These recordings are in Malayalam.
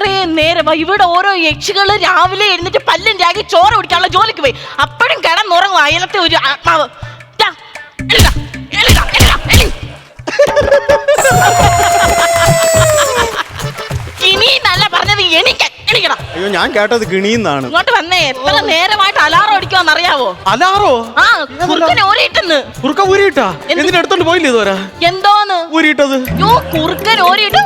ഇത്രയും നേരം ഇവിടെ ഓരോ യക്ഷികൾ രാവിലെ എഴുന്നിട്ട് പല്ലും രാഗി ചോറ് കുടിക്കാനുള്ള ജോലിക്ക് പോയി. അപ്പോഴും കിടന്നുറങ്ങും അയലത്തെ ഒരു ആത്മാവ്. ഇനിയെന്നല്ല പറഞ്ഞത് എനിക്ക് അയ്യോ ഞാൻ കേട്ടത് കിണിന്നാണ്. ഇങ്ങോട്ട് വന്നേ എത്ര നേരമായിട്ട് അലാറം അടിക്കുമെന്ന് അറിയാവോ? അലാറോ? ആ കുറുക്കനെ ഓരിയിട്ടെന്ന്. കുറുക്ക ഊരിയിട്ടാ? എന്തിനാ എടുത്തോണ്ട് പോയില്ലേ ഇതുവരെ? എന്തോന്ന്? ഊരിയിട്ടത്? യോ കുറുക്കൻ ഓരിയിട്ട്.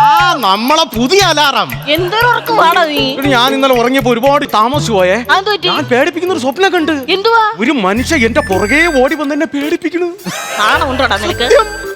ആ നമ്മളെ പുതിയ അലാറം. എന്തൊരു ഉറക്കമാണോ നീ? എടി, ഞാൻ ഇന്നലെ ഉറങ്ങിയപ്പോ ഒരുപാട് താമസിച്ചു പോയേ. അതെന്ത് പറ്റി? ഞാൻ പേടിപ്പിക്കുന്ന ഒരു സ്വപ്നം കണ്ട്. എന്തുവാ? ഒരു മനുഷ്യ എന്റെ പുറകെ ഓടി വന്ന് എന്നെ പേടിപ്പിക്കണു ഉണ്ടോടാ നിനക്ക്?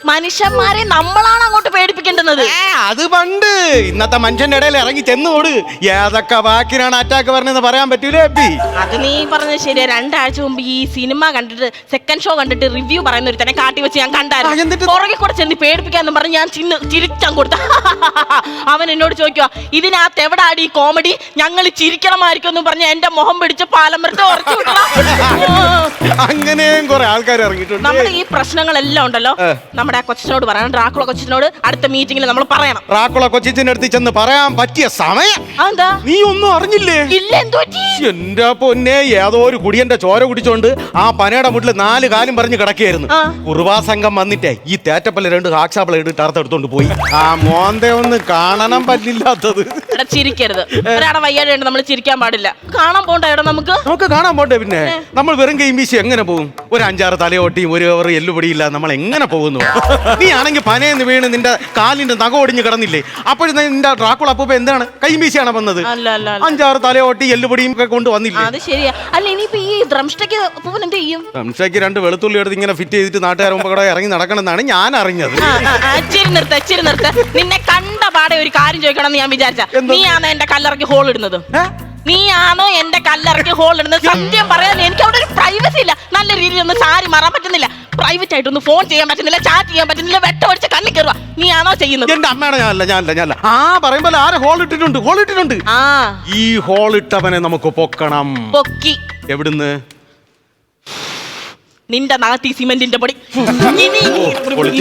മനുഷ്യന്മാരെ നമ്മളാണ് അങ്ങോട്ട് പേടിപ്പിക്കേണ്ടുന്നത്. ഏ, അത് പണ്ട്. ഇന്നത്തെ മനുഷ്യന്റെ ഇടയിൽ ഇറങ്ങി ചെന്നോട് ഏതൊക്കെ വാക്കിനാണ് അറ്റാക്ക് പറഞ്ഞെന്ന് പറയാൻ പറ്റൂലേ അപ്പി അത് നീ പറഞ്ഞ ശരിയാ. രണ്ടാഴ്ച മുമ്പ് ഈ സിനിമ കണ്ടിട്ട് സെക്കൻഡ് ഷോ കണ്ടിട്ട് റിവ്യൂ പറയുന്ന ഒരു തന്നെ കാട്ടി വെച്ച് ഞാൻ ആ, കണ്ടായിരുന്നു? പുറകെ കൂടെ ചെന്ന് പേടിപ്പിക്കാന്ന് പറഞ്ഞ് ഞാൻ ചിന്ന് ചിരിച്ചാൻ കൊടുത്ത. അവൻ എന്നോട് ചോദിക്കുക ഇതിനകത്ത് എവിടാടി ഈ കോമഡി ഞങ്ങൾ ചിരിക്കണമായിരിക്കും എന്ന് പറഞ്ഞ് എന്റെ മുഖം പിടിച്ച് പാലമരത്തെ ഉറച്ചു. അങ്ങനെയും കുറെ ആൾക്കാർ ഇറങ്ങിയിട്ടുണ്ട്. നമ്മുടെ ഈ പ്രശ്നങ്ങളെല്ലാം ഉണ്ടല്ലോ. ഏ. നമ്മുടെ ആ കൊച്ചിനോട് പറയണം. ഡ്രാക്കുള കൊച്ചിനോട് അടുത്ത മീറ്റിംഗിൽ നമ്മൾ പറയണം. റാക്കുള കൊച്ചിന്റെ അടുത്ത് ചെന്ന് പറയാൻ പറ്റിയ സമയം. അതെന്താ? നീ ഒന്നും അറിഞ്ഞില്ലേ? ഇല്ല എന്തോ പറ്റി? എന്റെ പൊന്നെ ഏതോ ഒരു കുടിയന്റെ ചോര കുടിച്ചോണ്ട് ആ പനയുടെ മുട്ടിൽ നാല് കാലും പറഞ്ഞ് കിടക്കുകയായിരുന്നു. കുറുവാ സംഘം വന്നിട്ടേ ഈ തേറ്റപ്പല്ല രണ്ട് ഹാക്സാപ്പിള ഇട്ട് അറുത്തെടുത്തോണ്ട് പോയി. ആ മോന്തെ ഒന്ന് കാണണം പറ്റില്ലാത്തത്. ചിരിക്കരുത്. ഒരാടെ വയ്യാതെ നമ്മൾ ചിരിക്കാൻ പാടില്ല. കാണാൻ പോണ്ട നമുക്ക്? നമുക്ക് കാണാൻ പോണ്ടേ പിന്നെ? നമ്മൾ വെറും കൈയും വീശി എങ്ങനെ പോകും ഒരു അഞ്ചാറ് തലയോട്ടിയും ഒരു ഒരു എല്ലുപൊടിയില്ല നമ്മൾ എങ്ങനെ പോകുന്നു? നീ ആണെങ്കിൽ പനയെന്ന് വീണ് നിന്റെ കാലിന്റെ നഖം ഒടിഞ്ഞ് കിടന്നില്ലേ? അപ്പോഴും നിന്റെ ട്രാക്കുള അപ്പൂപ്പ എന്താണ്? കൈമീശിയാണ് വന്നത്. അല്ല അല്ല അല്ല. അഞ്ചാറ് തലയോട്ടി എല്ലുപൊടിയും ഒക്കെ കൊണ്ട് വന്നില്ലേ? അത് ശരിയാ. അല്ല ഇനിയിപ്പോ ഈ ഡ്രംസ്റ്റേക്ക് പൂവൻ എന്ത് ചെയ്യും? സംശയ്ക്ക് രണ്ട് വെളുത്തുള്ളി എടുത്ത് ഇങ്ങനെ ഫിറ്റ് ചെയ്തിട്ട് നാട്ടുകാർ മുമ്പ് കൂടെ ഇറങ്ങി നടക്കണമെന്നാണ് ഞാൻ അറിഞ്ഞത്. ആ, ആ, ആ, ചിരി നിർത്ത ചിരി നിർത്ത. നിന്നെ കണ്ട പാടെ ഒരു കാര്യം ചോദിക്കണം എന്ന് ഞാൻ വിചാരിച്ച. നീ നീയാണോ എന്റെ കല്ലറക്കി ഹോൾ ഇടുന്നത്? ഏ? നീയാണോ എന്റെ കല്ലിറക്കി ഹോൾ ഇടുന്നത്? സത്യം പറയാൻ എനിക്ക് അവിടെ ഒരു പ്രൈവസി ഇല്ല. നല്ല രീതിയിൽ ഒന്ന് സാരി മാറാൻ പറ്റുന്നില്ല. പ്രൈവറ്റ് ആയിട്ട് ഒന്ന് ഫോൺ ചെയ്യാൻ പറ്റുന്നില്ല ചാറ്റ് ചെയ്യാൻ പറ്റുന്നില്ല വെട്ടമടിച്ച് കണ്ണി കയറുക. നീയാണോ ചെയ്യുന്നത്? എന്റെ അമ്മയുടെ ഞാനല്ല ഞാനല്ല ഞാനല്ല. ആ പറയുമ്പോൾ ആരെ ഹോൾ ഇട്ടിട്ടുണ്ട്? ഹോൾ ഇട്ടിട്ടുണ്ട്. ആ. ഈ ഹോൾ ഇട്ടവനെ നമുക്ക് പൊക്കണം. പൊക്കി. എവിടുന്ന്? നിന്റെ നാട്ടി സിമെന്റിന്റെ പൊടി. ഇനി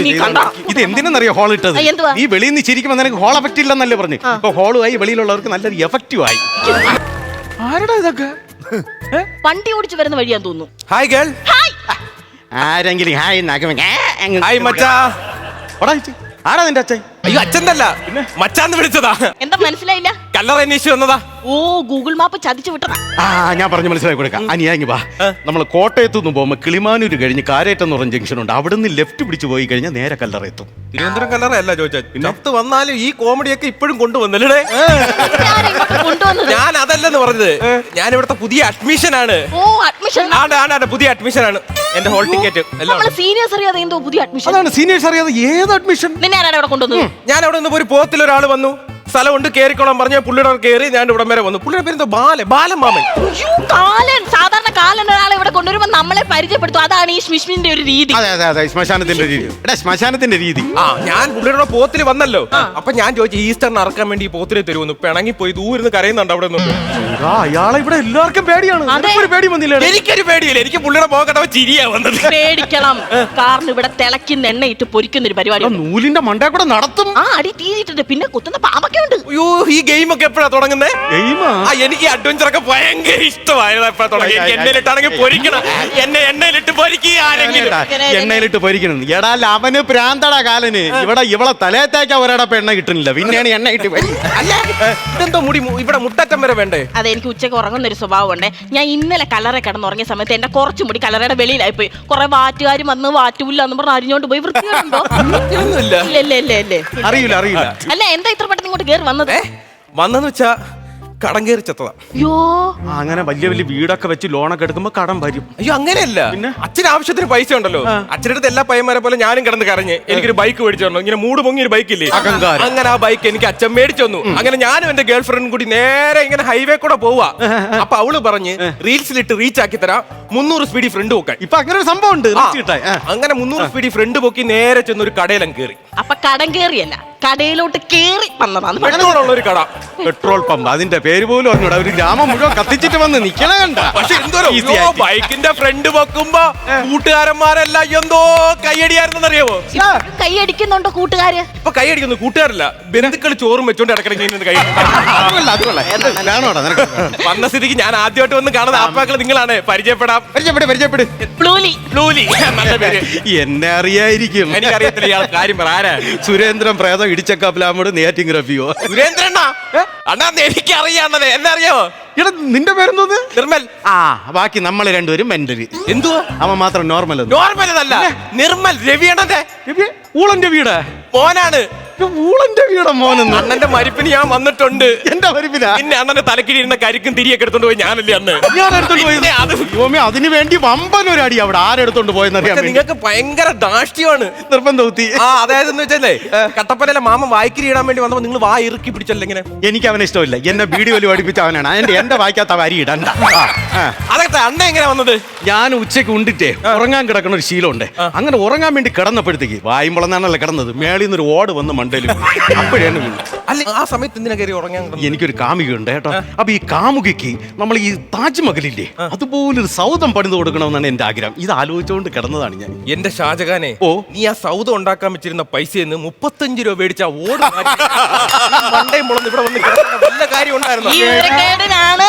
ഇനി കണ്ട. ഇത് എന്തിനെന്നറിയോ ഹോൾ ഇട്ടത്? ഈ എന്തുവാ? വെളിയിൽ നിന്ന് ചിരിക്കുമ്പോൾ നിനക്ക് ഹോൾ എഫക്റ്റ് ഇല്ലെന്നല്ലേ പറഞ്ഞു? ഹോളുമായി വെളിയിലുള്ളവർക്ക് നല്ലൊരു എഫക്റ്റീവ് ആയി. ആരുടെ ഇതൊക്കെ? വണ്ടി ഓടിച്ചു വരുന്ന വഴിയാന്ന് തോന്നുന്നു. ഹായ് ഗേൾ ആരെങ്കിലും ഹായ് ഹായ് മച്ചാ. ആരാ നിന്റെ അച്ഛൻ? അയ്യോ അച്ഛനല്ല മച്ചാന്ന് വിളിച്ചതാ. എന്താ മനസ്സിലായില്ല? കല്ലറ അന്വേഷിച്ചു വന്നതാ. ഓ ഗൂഗിൾ മാപ്പ് ചതിച്ചു വിട്ടതാ. ആ ഞാൻ പറഞ്ഞു മനസ്സിലാക്കി കൊടുക്കാം. അനിയാങ്ങി വാ. നമ്മൾ കോട്ടയത്തു നിന്ന് പോകുമ്പോൾ കിളിമാനൂര് കഴിഞ്ഞ് കാരേറ്റം എന്ന് പറഞ്ഞ ജംഗ്ഷൻ ഉണ്ട്. അവിടുന്ന് ലെഫ്റ്റ് പിടിച്ച് പോയി കഴിഞ്ഞാൽ നേരെ കല്ലറ എത്തും. തിരുവനന്തപുരം കല്ലറ അല്ല ചോദിച്ചാൽ ചത്ത് വന്നാലും ഈ കോമഡിയൊക്കെ ഇപ്പോഴും കൊണ്ടുവന്നല്ലേ ഞാൻ അതല്ലെന്ന് പറഞ്ഞത്. ഞാൻ ഇവിടുത്തെ പുതിയ അഡ്മിഷൻ ആണ്. ഓ അഡ്മിഷൻ ആണ് ആണ് ആണ്. പുതിയ അഡ്മിഷൻ ആണ്. എന്റെ ഹോൾ ടിക്കറ്റ് എല്ലാം. സീനിയേഴ്സ് അറിയാതെ എന്തോ പുതിയ അഡ്മിഷൻ അതാണ് സീനിയേഴ്സ് അറിയാതെ ഏത് അഡ്മിഷൻ നിന്നെ ആരാണ് ഇവിടെ കൊണ്ടുവന്നത്? ഞാൻ അവിടെ നിന്ന് ഒരു പോത്തിൽ ഒരാൾ വന്നു. സ്ഥലമുണ്ട് കേറിക്കോളാം പറഞ്ഞ പുള്ളിയുടെ കയറി ഞാൻ ഇവിടെ വരെ വന്നു. പുള്ളിയുടെ പേര് എന്തോ ബാല ബാലൻ മാമൻ അയ്യോ, കാലൻ സാധാരണ കാലൻ ഒരാളെ ഇവിടെ കൊണ്ടുവരുമ്പോ നമ്മളെ പരിചയപ്പെടുത്തും. അതാണ് ഈ ശ്മിഷ്മിന്റെ ഒരു രീതി. അതെ അതെ അതെ ശ്മശാനത്തിന്റെ രീതി. എടാ ശ്മശാനത്തിന്റെ രീതി. ആ ഞാൻ പുള്ളിയുടെ പോത്തിൽ വന്നല്ലോ. അപ്പൊ ഞാൻ ചോദിച്ചു ഈസ്റ്ററിന് അറക്കാൻ വേണ്ടി ഈ പോത്തിനെ തരുമെന്ന് പിണങ്ങി പോയി ദൂരുന്ന് കരയുന്നുണ്ട് അവിടെ നിന്ന് എടാ, അയാളെ ഇവിടെ എല്ലാവർക്കും പേടിയാണ്. അതെ. നിനക്കൊരു പേടി വന്നില്ലേ? എനിക്കൊരു പേടിയില്ല. എനിക്ക് പുള്ളിയുടെ പോകട്ടവ ചിരിയാ വന്നത്. പേടിക്കണം. കാരണം ഇവിടെ തിളക്കുന്ന എണ്ണയിട്ട് ഇട്ട് പൊരിക്കുന്ന ഒരു പരിപാടി ഉണ്ട്. നൂലിന്റെ മണ്ടേ കൂടെ നടത്തും. ആ അടി തീരിട്ടുണ്ട് പിന്നെ കുത്തുന്ന പാമ്പൊക്കെ ഉണ്ട് അയ്യോ ഈ ഗെയിം ഒക്കെ എപ്പോഴാ തുടങ്ങുന്നത് ഗെയിമാ? ആ? എനിക്ക് അഡ്വഞ്ചർ ഒക്കെ ഭയങ്കര ഇഷ്ടമായത് എപ്പോഴാ തുടങ്ങി എനിക്ക് എണ്ണയിലിട്ടാണെങ്കിൽ പൊരിക്കണം. എന്നെ എണ്ണയിലിട്ട് പൊരിക്കുക ആരെങ്കിലും. എണ്ണയിലിട്ട് പൊരിക്കണം. എടാ അവന് പ്രാന്തടാ കാലന്. ഇവിടെ ഇവളെ തലയത്തേക്കാ ഒരാടെ പെണ്ണ കിട്ടുന്നില്ല. പിന്നെയാണ് എണ്ണ ഇട്ട് പൊരി. അല്ല ഇതെന്തോ മുടി മു- ഇവിടെ മുട്ടറ്റം വരെ വേണ്ടേ? അതെ എനിക്ക് ഉച്ചയ്ക്ക് ഉറങ്ങുന്ന ഒരു സ്വഭാവമുണ്ട് ഞാൻ ഇന്നലെ കലറെ കിടന്നുറങ്ങിയ സമയത്ത് എന്റെ കുറച്ച് മുടി കലറയുടെ വെളിയിലായി പോയി കുറെ വാറ്റുകാർ വന്ന് വാറ്റൂല്ല എന്ന് പറഞ്ഞ് അരിഞ്ഞോണ്ട് പോയി വൃത്തിയുണ്ടോ ഇല്ല ഇല്ല ഇല്ല ഇല്ലേ. അറിയില്ല അറിയില്ല. അല്ല എന്താ ഇത്ര പെട്ടെന്ന് ഇങ്ങോട്ട് കയറി വന്നത്? വന്നെന്ന് വെച്ചാ കടം കയറി ചത്തതാ. അയ്യോ. അങ്ങനെ വലിയ വലിയ വീടൊക്കെ വെച്ച് ലോണൊക്കെ എടുക്കുമ്പോ കടം വരും. അയ്യോ അങ്ങനെയല്ല. പിന്നെ? അച്ഛന് ആവശ്യത്തിന് പൈസ ഉണ്ടല്ലോ. അച്ഛന്റെ അടുത്ത് എല്ലാ പയ്യന്മാരെ പോലെ ഞാനും കിടന്ന് കരഞ്ഞ് എനിക്കൊരു ബൈക്ക് മേടിച്ചു തന്നു. ഇങ്ങനെ മൂട് പൊങ്ങി ഒരു ബൈക്കില്ലേ അഹങ്കാരം. അങ്ങനെ ആ ബൈക്ക് എനിക്ക് അച്ഛൻ മേടിച്ചു തന്നു. അങ്ങനെ ഞാനും എന്റെ ഗേൾ ഫ്രണ്ടും കൂടി നേരെ ഇങ്ങനെ ഹൈവേ കൂടെ പോവാ. അപ്പൊ അവൾ പറഞ്ഞ് റീൽസിലിട്ട് റീച്ച് ആക്കി തരാം. മുന്നൂറ് സ്പീഡി ഫ്രണ്ട് പോക്കാൻ. ഇപ്പൊ അങ്ങനെ ഒരു സംഭവം ഉണ്ട്. അങ്ങനെ മുന്നൂറ് സ്പീഡി ഫ്രണ്ട് പോക്കി നേരെ ചെന്ന് ഒരു കടയിലും കയറി അപ്പൊ കടം കേറിയല്ല. കടയിലോട്ട് കേറി വന്നതാണ്. പെട്രോൾ ഒരു കട. Petrol pump. അതിന്റെ പേര് പോലും അറിഞ്ഞൂടാ. ഒരു ഗ്രാമം മുഴുവൻ കത്തിച്ചിട്ട് വന്ന് നിക്കണ കണ്ട. പക്ഷെ ആയിട്ട്. ബൈക്കിന്റെ ഫ്രണ്ട് വെക്കുമ്പോ കൂട്ടുകാരന്മാരെല്ലാം എന്തോ കൈയടിയായിരുന്നറിയാവോ അറിയാമോ കൈയടിക്കുന്നുണ്ടോ കൂട്ടുകാര്? ഇപ്പൊ കൈയടിക്കുന്നു. കൂട്ടുകാരല്ല. ബന്ധുക്കൾ ചോറും വെച്ചോണ്ട് ഇടക്കിടക്ക് കൈ എന്താ വന്ന സ്ഥിതിക്ക് ഞാൻ ആദ്യമായിട്ട് വന്ന് കാണുന്ന ആപ്പാക്കൾ നിങ്ങളാണ്. പരിചയപ്പെടാം. പരിചയപ്പെട് പരിചയപ്പെട്. ബ്ലൂലി. ബ്ലൂലി. എന്നെ അറിയായിരിക്കും. എനിക്കറിയത്തില്ല ഇയാൾ കാര്യം പറ ആരാ? സുരേന്ദ്രൻ പ്രേതം ഇടിച്ചക്ക പ്ലാമോട് നെയ്യാറ്റിങ് റഫിയോ? സുരേന്ദ്രണ്ണ? അണ്ണാ എനിക്ക് അറിയാണത് എന്നെ അറിയാവോ എടാ നിന്റെ പേരെന്തോന്ന്? നിർമ്മൽ. ആ ബാക്കി നമ്മൾ രണ്ടുപേരും മെന്റലി. എന്തുവാ? അവൻ മാത്രം നോർമൽ നോർമൽ അല്ല നിർമ്മൽ രവിയാണതെ ഊളന്റെ രവിയുടെ മോനാണ്. ഊളന്റെ വീടാ മോനെന്ന് അണ്ണന്റെ മരിപ്പിന് ഞാൻ വന്നിട്ടുണ്ട്. എന്റെ മരിപ്പിനാ? പിന്നെ അണ്ണന്റെ തലക്കിലിരുന്ന കരിക്കും തിരിയൊക്കെ എടുത്തോണ്ട് പോയി ഞാനല്ലേ അന്ന്. ഞാൻ എടുത്തോണ്ട് പോയി യോമേ അതിനു വേണ്ടി വമ്പൻ ഒരു അടി അവിടെ ആരെടുത്തോണ്ട് പോയെന്നറിയാം നിങ്ങൾക്ക് ഭയങ്കര ദാഷ്ട്യമാണ് നിർബന്ധം ഊത്തി ആ അതായത് എന്ന് വെച്ചല്ലേ കട്ടപ്പനയിലെ മാമൻ വായിക്കിരി ഇടാൻ വേണ്ടി വന്നപ്പോ നിങ്ങൾ വായി ഇറുക്കി പിടിച്ചല്ലേ ഇങ്ങനെ? എനിക്ക് അവനെ ഇഷ്ടമില്ല. എന്നെ വലി പഠിപ്പിച്ച അവനാണ്. എന്റെ എന്റെ വായിക്കാത്ത വരി ഇടണ്ട. അതൊക്കെ അണ്ണ എങ്ങനെ വന്നത്? ഞാൻ ഉച്ചയ്ക്ക് ഉണ്ടിട്ടേ ഉറങ്ങാൻ കിടക്കുന്ന ഒരു ശീലമുണ്ട്. അങ്ങനെ ഉറങ്ങാൻ വേണ്ടി കിടന്നപ്പോഴത്തേക്ക് വായുമ്പളന്നാണല്ലോ കിടന്നത്. മേളിൽ നിന്ന് ഒരു ഓട് വന്ന് മണ്ടയിൽ അപ്പോഴാണ്. അല്ല ആ സമയത്ത് എന്തിനാ കയറി ഉറങ്ങാൻ കിടന്നത്? എനിക്കൊരു കാമുകയുണ്ട് കേട്ടോ. അപ്പൊ ഈ കാമുകിക്ക് നമ്മൾ ഈ താജ്മഹലില്ലേ അതുപോലെ ഒരു സൗദം പണിത് കൊടുക്കണമെന്നാണ് എന്റെ ആഗ്രഹം. ഇത് ആലോചിച്ചുകൊണ്ട് കിടന്നതാണ് ഞാൻ. എന്റെ ഷാജഹാനെ ഓ. നീ ആ സൗദം ഉണ്ടാക്കാൻ വെച്ചിരുന്ന പൈസയിൽ നിന്ന് മുപ്പത്തഞ്ച് രൂപ മേടിച്ച ഓടും മണ്ടയും മുളന്ന് ഇവിടെ വന്ന് കിടക്കുന്ന വല്ല കാര്യം ഉണ്ടായിരുന്നു? ഈ വിവരക്കേടിനാണ്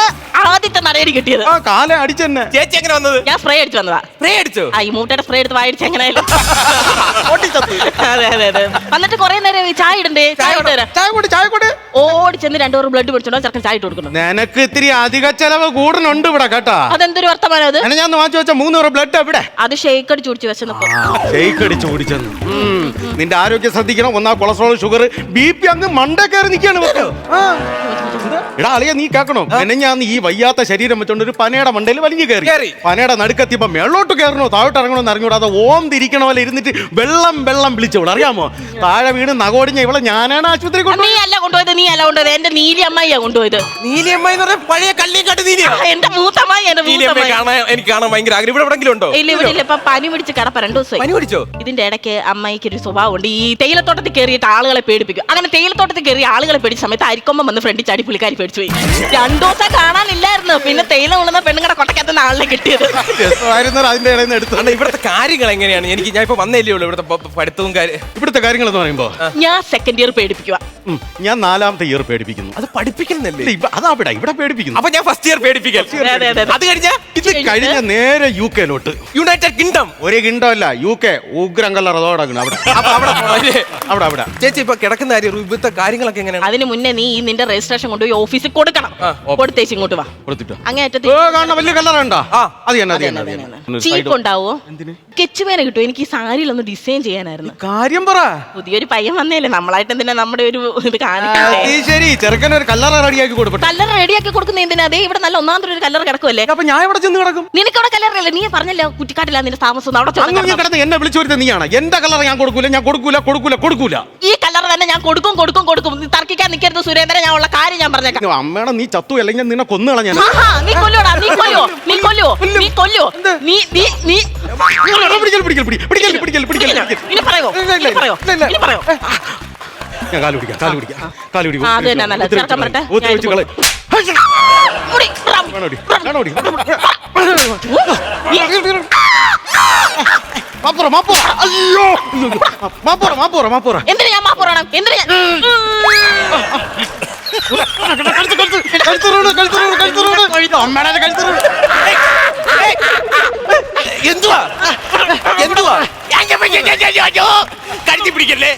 ആദ്യത്തെ നടയടി കിട്ടിയത്. ആ കാല അടിച്ചെന്നെ ചേച്ചി എങ്ങനെ വന്നത്? ഞാൻ സ്പ്രേ അടിച്ചു വന്നതാ. സ്പ്രേ അടിച്ചു? ആ ഈ മൂട്ടയുടെ സ്പ്രേ എടുത്ത് വായിടിച്ച് എങ്ങനെയായാലും. അതെ അതെ അതെ. വന്നിട്ട് കുറെ നേരം ഈ ചായ ഇടണ്ടേ? ചായ കൊണ്ടുവരാം. ചായ കൂടി ചായ കൂടി. ഓടി ചെന്ന് രണ്ടു ബ്ലഡ് പിടിച്ചോണ്ടോ ചെറുക്കൻ ചായ ഇട്ട് കൊടുക്കണം നിനക്ക് ഇത്തിരി അധിക ചെലവ് കൂടുന്നുണ്ട് ഇവിടെ കേട്ടാ. അതെന്തൊരു വർത്തമാനം അത്? എന്നെ ഞാൻ വാങ്ങിച്ചു വെച്ച മൂന്നൂറ് ബ്ലഡ് എവിടെ? അത് ഷെയ്ക്ക് അടിച്ച് കുടിച്ച് വെച്ചപ്പോ ഷെയ്ക്ക് അടിച്ച് കുടിച്ചെന്ന്. നിന്റെ ആരോഗ്യം ശ്രദ്ധിക്കണം. ഒന്നാ കൊളസ്ട്രോൾ ഷുഗർ ബി പി അങ്ങ് മണ്ട കയറി നിൽക്കാണ് എടാ അളിയ നീ കേൾക്കണോ? എന്നെ ഞാൻ ഈ വയ്യാത്ത ശരീരം വെച്ചോണ്ട് ഒരു പനയുടെ മണ്ടയിൽ വലിഞ്ഞു കയറി. കേറി. പനയുടെ നടുക്കെത്തിയപ്പോ മേളോട്ട് കയറണോ? താഴോട്ട് ഇറങ്ങണോ എന്ന് അറിഞ്ഞൂടാതെ ഓം തിരിക്കണ പോലെ ഇരുന്നിട്ട് വെള്ളം വെള്ളം വിളിച്ചവൾ അറിയാമോ? താഴെ വീണ് നഗോടിഞ്ഞ ഇവളെ ഞാനാണ് ആശുപത്രി നീ അല്ല കൊണ്ടുപോയത് നീ അല്ല കൊണ്ടുപോയത്. എന്റെ നീലി അമ്മായിയാ കൊണ്ടുപോയത്. നീലിയമ്മ എന്ന് പറഞ്ഞ പഴയ കള്ളിക്കാട്ട് നീലിയ. ആ, എന്റെ മൂത്തമ്മായി എന്റെ നീലിയമ്മയെ കാണാൻ എനിക്ക് കാണാൻ ഭയങ്കര ആഗ്രഹം. ഇവിടെ എവിടെങ്കിലും ഉണ്ടോ? ഇല്ല ഇവിടെ ഇല്ല. ഇപ്പൊ പനി പിടിച്ച് കിടപ്പ രണ്ടു ദിവസം പനി പിടിച്ചോ? ഇതിന്റെ ഇടയ്ക്ക് അമ്മായിക്ക് ഒരു സ്വഭാവമുണ്ട്. ഈ തേയിലത്തോട്ടത്തിൽ കയറിയിട്ട് ആളുകളെ പേടിപ്പിക്കും. അങ്ങനെ തേയിലത്തോട്ടത്തിൽ കയറി ആളുകളെ പേടിച്ച സമയത്ത് അരിക്കൊമ്പം വന്ന് ഫ്രണ്ടിൽ ചാടി പുള്ളിക്കാരി പേടിച്ചു പോയി രണ്ടു ദിവസം കാണാനില്ലായിരുന്നു പിന്നെ തേയില കൊള്ളുന്ന പെണ്ണുങ്ങളുടെ കൊട്ടക്കകത്ത് ആളിനെ കിട്ടിയത്. അതിന്റെ ഇടയിൽ നിന്ന് എടുത്തു അണ്ണാ ഇവിടുത്തെ കാര്യങ്ങൾ എങ്ങനെയാണ്? എനിക്ക് ഞാൻ ഇപ്പൊ വന്നല്ലേ ഉള്ളൂ ഇവിടുത്തെ പ- പഠിത്തവും കാര്യം. ഇവിടുത്തെ കാര്യങ്ങൾ എന്ന് പറയുമ്പോ? ഞാൻ സെക്കൻഡ് ഇയർ പേടിപ്പിക്കുക ഉം, ഞാൻ നാലാമത്തെ ഇയർ പേടിപ്പിക്കുന്നു. അത് പഠിപ്പിക്കുന്നില്ലേ ഇല്ല, ഇവ- അതാ ഇവിടെ ഇവിടെ പേടിപ്പിക്കുന്നു. അപ്പൊ ഞാൻ ഫസ്റ്റ് ഇയർ പേടിപ്പിക്കൽ. അതെ, അതെ, അതെ. അത് കഴിഞ്ഞ ഇത് കഴിഞ്ഞ നേരെ യു കെയിലോട്ട് യുണൈറ്റഡ് കിങ്ഡം ഒരു അല്ല യു കെ ഉഗ്രം അതോടങ്ങണം അവിടെ. അപ്പൊ അവിടെ പോണം അല്ലേ? അവിടെ അവിടെ. ചേച്ചി ഇപ്പൊ കിടക്കുന്ന കാര്യം ഇവിടുത്തെ കാര്യങ്ങളൊക്കെ എങ്ങനെയാണ്? അതിന് മുന്നേ നീ ഈ നിന്റെ രജിസ്ട്രേഷൻ കൊണ്ടുപോയി ഓഫീസിൽ കൊടുക്കണം. ആ, ഓ. കൊടുത്തേച്ച് ഇങ്ങോട്ട് വാ. വലിയ കല്ലറുണ്ടോ ആ. അത് തന്നെ അത് തന്നെ ചീപ്പ് ഉണ്ടാവോ? കെച്ചുവേന കിട്ടും എനിക്ക് ഈ സാരിയിലൊന്ന് ഡിസൈൻ ചെയ്യാനായിരുന്നു. കാര്യം പറ. പുതിയൊരു പയ്യൻ വന്നേലേ നമ്മളായിട്ട് എന്തിനാ നമ്മുടെ ഒരു ഇത് കാണിക്കണ്ടേ? ശരി. ചെറുക്കൻ ഒരു കല്ലറ റെഡിയാക്കി കൊടുക്കും കല്ലറ റെഡിയാക്കി കൊടുക്കുന്ന എന്തിനാ? അതേ ഇവിടെ നല്ല ഒന്നാമത്തെ ഒരു കല്ലറ കിടക്കുമല്ലേ അപ്പൊ ഞാൻ ഇവിടെ ചെന്ന് കിടക്കും? നിനക്ക് അവിടെ കല്ലറല്ലേ നീ പറഞ്ഞല്ലോ കുറ്റിക്കാട്ടില്ല നിന്റെ താമസം അവിടെ കിടന്നോ. എന്നെ വിളിച്ചു വരുന്നത് നീയാണ്. എന്റെ കല്ലറ ഞാൻ കൊടുക്കൂല ഞാൻ കൊടുക്കൂല കൊടുക്കൂല കൊടുക്കൂല. ഈ കല്ലർ തന്നെ ഞാൻ കൊടുക്കും കൊടുക്കും കൊടുക്കും. നീ തർക്കിക്കാൻ നിൽക്കരുത് സുരേന്ദ്രൻ ഞാൻ ഉള്ള കാര്യം ഞാൻ പറഞ്ഞേക്കാം. അമ്മേണ അമ്മേടെ നീ ചത്തു അല്ലെങ്കിൽ നിന്നെ കൊന്നു കളഞ്ഞാ ആഹാ, നീ കൊല്ലോടാ നീ കൊല്ലോ നീ കൊല്ലോ നീ കൊല്ലോ നീ നീ നീ. പിടിക്കൽ പിടിക്കൽ പിടിക്കൽ പിടിക്കൽ പിടിക്കൽ പിടിക്കൽ പിടിക്കൽ ഇനി പറയോ ഇല്ല, ഇല്ല, ഇനി പറയോ ഇല്ല, ഇല്ല. ഇനി പറയോ? ഞാൻ കാൽ പിടിക്കാം കാൽ പിടിക്കാം. കാൽ പിടിക്കും. ആ, അത് തന്നെ നല്ലത്. ചെറുക്കൻ വരട്ടെ, ഞാൻ ഇത് കളി മുടി, റാം. വേണോടി വേണോടി നീ- മാപ്പുറ മാപ്പുറ. അയ്യോ. അപ്പുറം അപ്പുറം അപ്പുറം എന്തിനാ ഞാൻ മാപ്പുറണം എന്തിനാ? ഞാൻ എന്തുവാ? എന്തുവാ? കരുതി പിടിക്കല്ലേ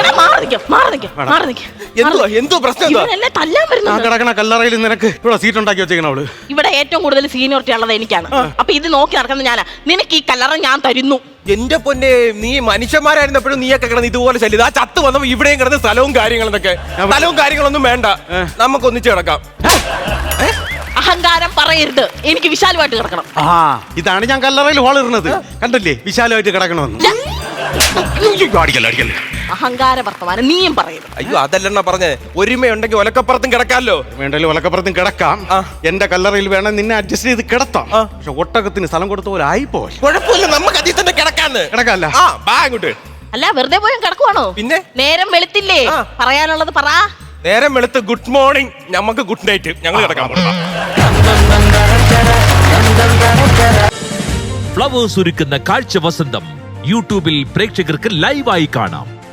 എടാ, മാറി നിൽക്കാം മാറി നിൽക്കാം മാറി നിൽക്കാം എന്തുവാ? എന്തോ പ്രശ്നം എന്താ ഇവനെന്നെ തല്ലാൻ ആ വരുന്നുണ്ട് കിടക്കണ കല്ലറയിൽ നിനക്ക് ഇവിടെ സീറ്റ് ഉണ്ടാക്കി വെച്ചേക്കണ അവൾ. ഇവിടെ ഏറ്റവും കൂടുതൽ സീനിയോറിറ്റി ഉള്ളത് എനിക്കാണ്. അപ്പൊ ഇത് നോക്കി നടക്കുന്നത് ഞാനാ. നിനക്ക് ഈ കല്ലറ ഞാൻ തരുന്നു. എന്റെ പൊന്നെ നീ മനുഷ്യന്മാരായിരുന്നപ്പോഴും നീയൊക്കെ കിടന്ന് ഇതുപോലെ ശല്യം ആ ചത്ത് വന്നപ്പോ ഇവിടെയും കിടന്ന് സ്ഥലവും കാര്യങ്ങളും എന്നൊക്കെ സ്ഥലവും കാര്യങ്ങളൊന്നും വേണ്ട. നമുക്ക് ഒന്നിച്ച് കിടക്കാം. അഹങ്കാരം പറയരുത്. എനിക്ക് വിശാലമായിട്ട് കിടക്കണം. ആ ഇതാണ് ഞാൻ കല്ലറയിൽ ഹോൾ ഇടുന്നത്. കണ്ടല്ലേ? വിശാലമായിട്ട് കിടക്കണമെന്ന്. അടിക്കല്ലേ അടിക്കല്ലേ. അഹങ്കാര വർത്തമാനം നീയും പറയരുത്. അയ്യോ അതല്ലെണ്ണ പറഞ്ഞേ. ഒരുമയുണ്ടെങ്കിൽ ഒലക്കപ്പുറത്തും കിടക്കാമല്ലോ. വേണ്ടല്ലോ ഒലക്കപ്പുറത്തും കിടക്കാം. എന്റെ കല്ലറയിൽ വേണം നിന്നെ അഡ്ജസ്റ്റ് ചെയ്ത് കിടത്താം. പക്ഷെ ഒട്ടകത്തിന് സ്ഥലം കൊടുത്ത പോലെ നമുക്ക് അതിൽ തന്നെ കിടക്കാന്ന്. കിടക്കാല്ല. അല്ല വെറുതെ പോയി കിടക്കുവാണോ? പിന്നെ? നേരം വെളുത്തില്ലേ? പറയാനുള്ളത് പറ. നേരം വെളുത്ത് ഗുഡ് മോർണിംഗ് നമുക്ക് ഗുഡ് നൈറ്റ് ഞങ്ങൾ കിടക്കാൻ ഫ്ലവേഴ്സ് ഒരുക്കുന്ന കാഴ്ച വസന്തം യൂട്യൂബിൽ പ്രേക്ഷകർക്ക് ലൈവായി കാണാം.